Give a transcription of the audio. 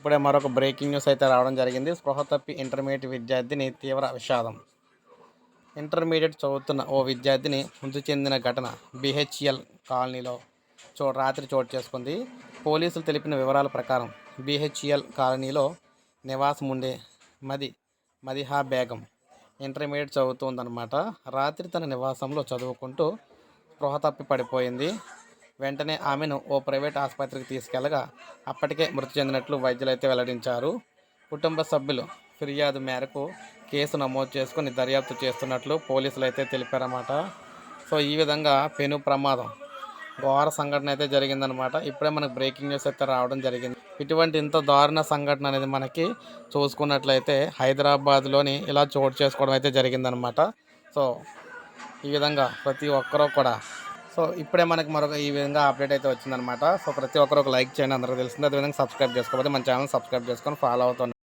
ఇప్పుడే మరొక breaking news అయితే రావడం జరిగింది. స్పృహ తప్పి ఇంటర్మీడియట్ విద్యార్థిని తీవ్ర విషాదం. ఇంటర్మీడియట్ చదువుతున్న ఓ విద్యార్థిని మృతి చెందిన ఘటన బీహెచ్ఎల్ కాలనీలో చో రాత్రి చోటు చేసుకుంది. పోలీసులు తెలిపిన వివరాల ప్రకారం బీహెచ్ఎల్ కాలనీలో నివాసం ఉండే మది మదిహా బేగం ఇంటర్మీడియట్ చదువుతుందన్నమాట. రాత్రి తన నివాసంలో చదువుకుంటూ స్పృహ తప్పి పడిపోయింది. వెంటనే ఆమెను ఓ ప్రైవేట్ ఆసుపత్రికి తీసుకెళ్ళగా అప్పటికే మృతి చెందినట్లు వైద్యులు అయితే వెల్లడించారు. కుటుంబ సభ్యులు ఫిర్యాదు మేరకు కేసు నమోదు చేసుకుని దర్యాప్తు చేస్తున్నట్లు పోలీసులు అయితే తెలిపారన్నమాట. సో ఈ విధంగా పెను ప్రమాదం ఘోర సంఘటన అయితే జరిగిందనమాట ఇప్పుడే మనకు బ్రేకింగ్ న్యూస్ అయితే రావడం జరిగింది. ఇటువంటి ఇంత దారుణ సంఘటన అనేది మనకి చూసుకున్నట్లయితే హైదరాబాద్లోని ఇలా చోటు చేసుకోవడం అయితే జరిగిందనమాట సో ఈ విధంగా ప్రతి ఒక్కరూ కూడా సో ఇప్పుడే మనకి మరొక ఈ విధంగా అప్డేట్ అయితే వచ్చిందనమాట సో ప్రతి ఒక్కరు ఒక లైక్ చేయండి అందరికీ తెలిసింది. అదేవిధంగా సబ్స్క్రైబ్ చేసుకోకపోతే మన ఛానల్ సబ్స్క్రైబ్ చేసుకొని ఫాలో అవుతుంది